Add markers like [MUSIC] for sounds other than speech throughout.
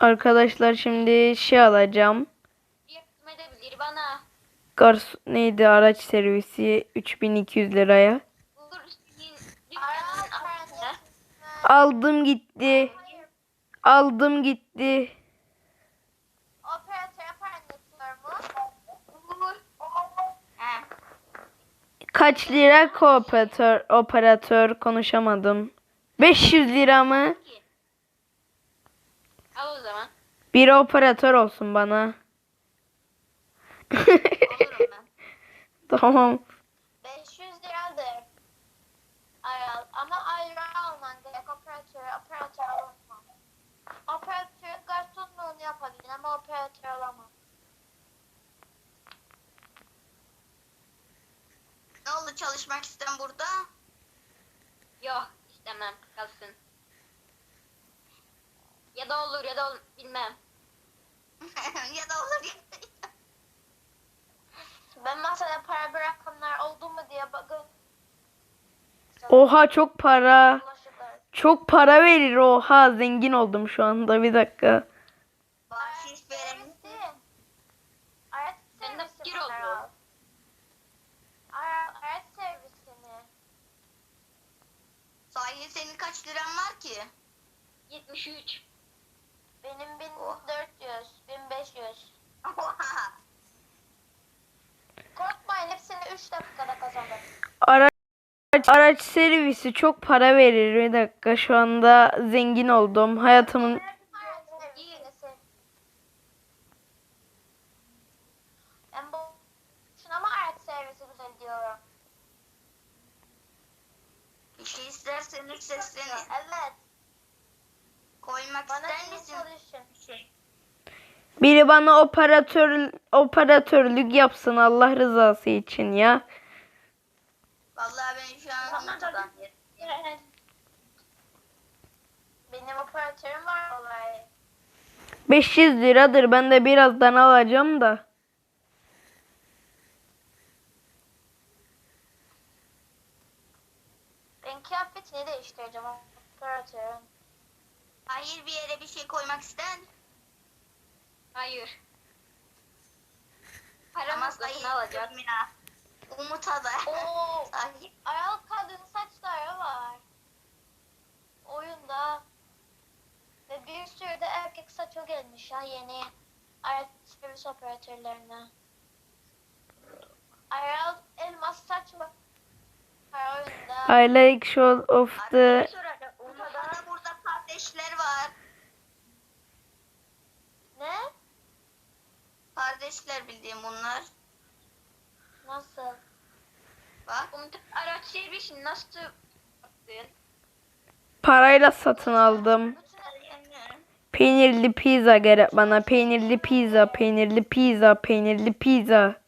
Arkadaşlar şimdi şey alacağım. Yardım edebilir bana. Gars neydi araç servisi 3200 liraya. Aldım gitti. Aldım gitti. Kaç lira kooperatör operatör konuşamadım. 500 lira mı? Ki. Al o zaman. Bir operatör olsun bana. Olurum [LAUGHS] ben. tamam. 500 liradır. Ayal. Ama ayrı alman gerek operatörü. Operatör alamam. Operatör garsonluğunu yapabilir ama operatör alamam. Ne oldu çalışmak isten burada? Yok istemem kalsın. Ya da olur ya da ol bilmem. [LAUGHS] ya da olur ya. [LAUGHS] Ben masada para bırakanlar oldu mu diye bakın. Oha çok para. Ulaşırlar. Çok para verir oha zengin oldum şu anda bir dakika. Bahşiş verelim. Servisi. Araç Sen de fikir al. Ara- Araç servisini. Sahi senin kaç liran var ki? 73. Benim 1400, 1500. Oha. Korkmayın hepsini 3 dakikada kazanırım. Araç araç servisi çok para verir bir dakika şu anda zengin oldum. Hayatımın? Bir şey isterseniz seslenin. Evet. Koymak Bana ister misin? şey. biri bana operatör operatörlük yapsın Allah rızası için ya. Vallahi ben şu an unutmadan [LAUGHS] Benim operatörüm var vallahi. 500 liradır ben de birazdan alacağım da. Ben kıyafetini değiştireceğim operatörün. Hayır bir yere bir şey koymak ister. Hayır. Paramı satın alacak. ya. Umut'a da. Oo, [LAUGHS] ayal kadın saçları var. Oyunda. Ve bir sürü de erkek saçı gelmiş ya yeni araç servis operatörlerine. Ayal elmas saç var. Var oyunda. I like show of the. Kardeşler var. Ne? Kardeşler bildiğim bunlar. Nasıl? Bak. Umut araç servisini nasıl yaptın? parayla satın aldım. Peynirli pizza gerek bana. Peynirli pizza, peynirli pizza, peynirli pizza.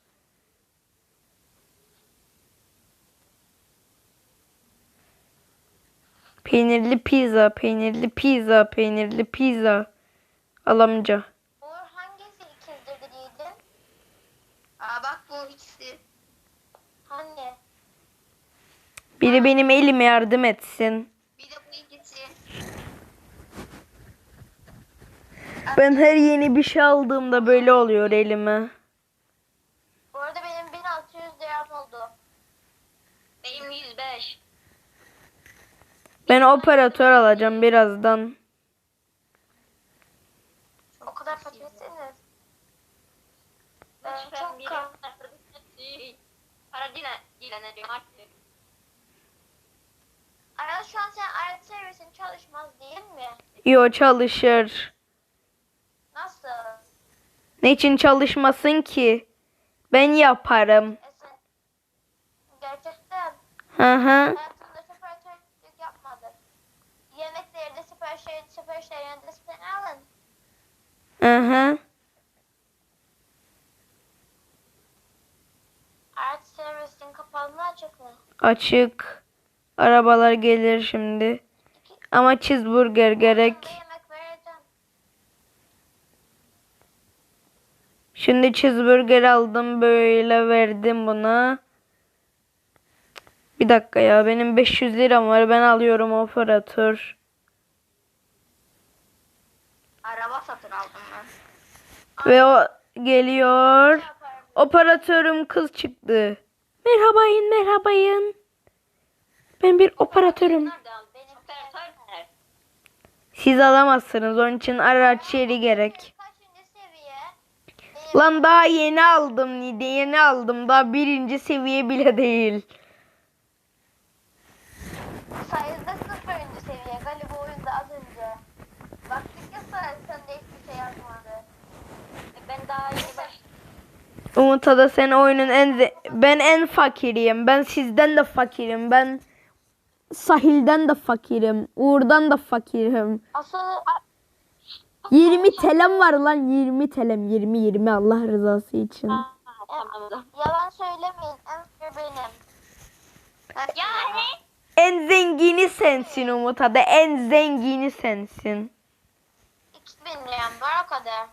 Peynirli pizza, peynirli pizza, peynirli pizza. Alamayacağım. Uğur hangisi ikizdir dediydin? Aa bak bu ikisi. Hangi? Biri benim elime yardım etsin. Bir de bu ikisi. Ben her yeni bir şey aldığımda böyle oluyor elime. Bu arada benim 1600 liram oldu. Benim 105. Ben operatör alacağım birazdan. O kadar fakirsiniz. Ben Ben çok. [LAUGHS] Para dile dileniyorum artık. Ayal şu an sen araç servisin çalışmaz değil mi? Yo çalışır. Nasıl? Ne için çalışmasın ki? Ben yaparım. E sen gerçekten Hı hı. hayatımda de sipariş siparişlerini de sen alın. Hı hı. Araç servisin kapalı mı açık mı? Açık. Arabalar gelir şimdi. Ama cheeseburger gerek. Şimdi cheeseburger aldım böyle verdim buna. Bir dakika ya benim 500 liram var ben alıyorum operatör. Araba satın aldım ben. Ve o geliyor. Operatörüm kız çıktı. Merhabayın merhabayın. Ben bir operatörüm. Siz alamazsınız. Onun için araç yeri gerek. Lan daha yeni aldım yeni aldım. Daha birinci seviye bile değil. sayıda sıfırıncı seviye galiba oyunda az önce. Baktık ya sen, sen de hiçbir şey yazmadı. E, Ben daha yeni başladım. Umut'a da sen oyunun en ben en fakiriyim. Ben sizden de fakirim. Ben sahilden de fakirim. Uğur'dan da fakirim. Asıl 20 telem var lan 20 telem 20 20 Allah rızası için. Yalan söylemeyin en benim. Ya hani? En zengini sensin Umut Ada. En zengini sensin. 2000 liram var o kadar.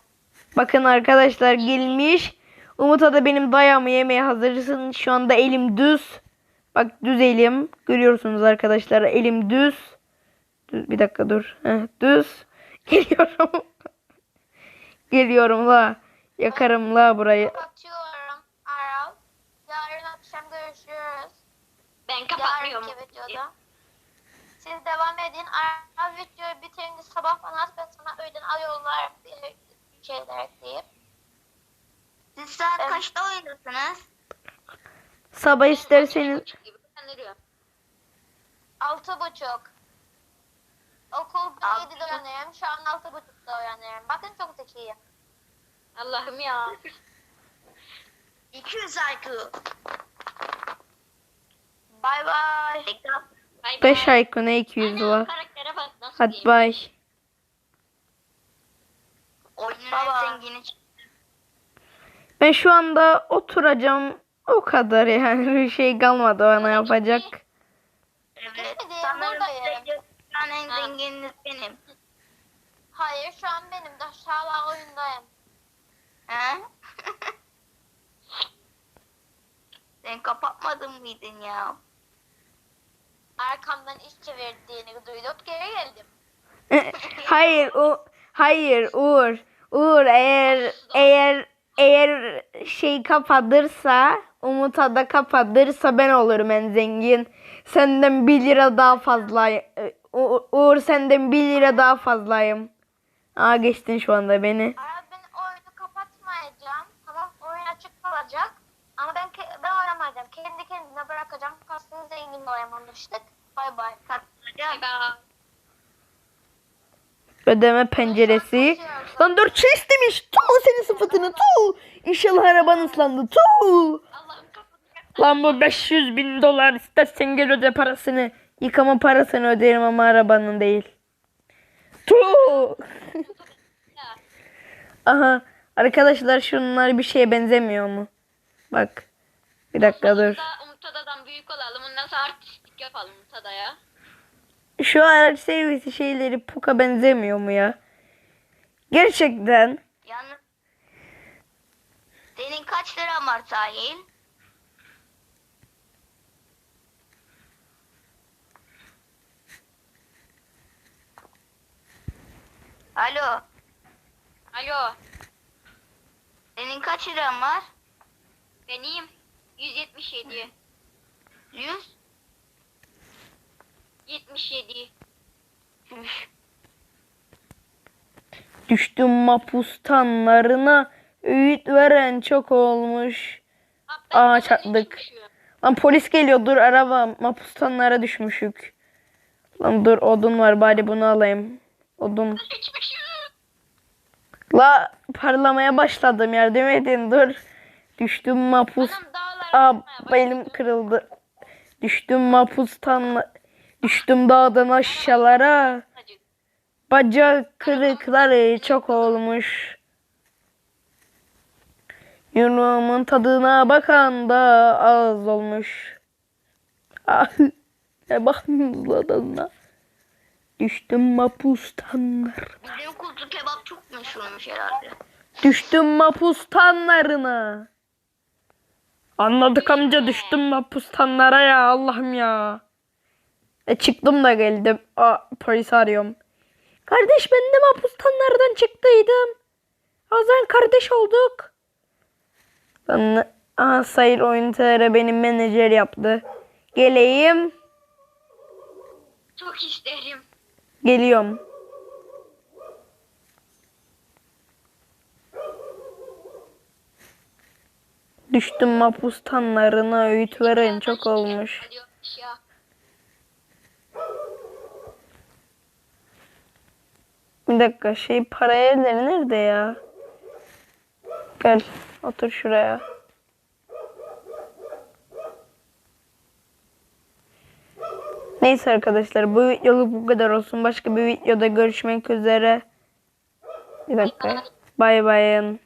Bakın arkadaşlar gelmiş. Umut Ada benim dayamı yemeye hazırsın. Şu anda elim düz. Bak düz elim. Görüyorsunuz arkadaşlar elim düz. Düz- Bir dakika dur. Heh, düz. [LAUGHS] Geliyorum. Geliyorum la. Yakarım la burayı. Kapatıyorum Aral. Yarın akşam görüşürüz. Ben kapatmıyorum. Siz devam edin. Aral videoyu bitirince sabah bana at ben sana öğlen al yollar bir şeyler ekleyip. Siz saat Evet. kaçta oyundasınız? Sabah isterseniz. Altı buçuk. Altı. 7'de uyanıyorum. Şu an altı buçukta uyanıyorum. Bakın çok zekiyim. Allah'ım ya. 200 IQ. Bay bay. Tekrar. Bay 5 bay. IQ ne 200 Ana, var. Karaktere bak nasıl Hadi bay. Oyunun en zengini çıktı. Ben şu anda oturacağım. O kadar yani bir şey kalmadı bana yapacak. Evet. Sanırım an en zengininiz benim. Hayır şu an benim de hala oyundayım. He? [LAUGHS] Sen kapatmadın mıydın ya? Arkamdan iş çevirdiğini duyduk geri geldim. [LAUGHS] hayır o hayır Uğur. Uğur eğer eğer eğer şey kapatırsa Umut Ada kapatırsa ben olurum en zengin. Senden 1 lira daha fazla. e, U- Uğur senden 1 lira daha fazlayım. Aa geçtin şu anda beni. Ara ben oyunu kapatmayacağım. Tamam oyun açık kalacak. Ama ben ke- ben oynamayacağım. Kendi kendine bırakacağım. Kastını zengin oynamamıştık. Bay bay. Bay bay. Ödeme penceresi. Lan 4 şey istemiş. Tu senin sıfatını tu. İnşallah araban ıslandı. Tu. Allah'ım kapatacak. Lan bu 500 bin dolar istersen gel öde parasını. Yıkama parasını öderim ama arabanın değil. Tu. Ya. Aha. Arkadaşlar şunlar bir şeye benzemiyor mu? Bak. Bir dakika dur. Umutada'dan büyük olalım. Ondan sonra artistlik yapalım Umutada'ya. Şu araç servisi şeyleri Puka benzemiyor mu ya? Gerçekten. Yalnız senin kaç liran var sahil? Alo, Alo. senin kaç liran var? Benim 177. 100? 77. Üf, Düştüm mapustanlarına. Öğüt veren çok olmuş. Aa, düşmüşüm. Lan polis geliyor dur araba mapustanlara düşmüşük. Lan dur odun var bari bunu alayım. Odun. La parlamaya başladım yardım edin dur. Düştüm mapus. Aa belim kırıldı. Düştüm mapustan. Düştüm dağdan aşağılara. Bacak kırıkları çok olmuş. Yumruğumun tadına bakan da az olmuş. Ah, ne bakın tadına. Düştüm mapustanlar. Bizim kuzu kebap çok meşhurmuş herhalde. Düştüm mapustanlarına. Anladık amca düştüm mapustanlara ya Allah'ım ya. E çıktım da geldim. Aa, polis arıyorum. Kardeş ben de mahpustanlardan çıktıydım. O zaman kardeş olduk. Bana Aa, Sayır oyuncuları benim menajer yaptı. Geleyim. Çok isterim. Geliyorum. Düştüm mahpustanlarına öğüt veren çok olmuş. Ya. Bir dakika şey para yerleri nerede ya? Gel otur şuraya. Neyse arkadaşlar bu videoluk bu kadar olsun. Başka bir videoda görüşmek üzere. Bir dakika. Bay bay.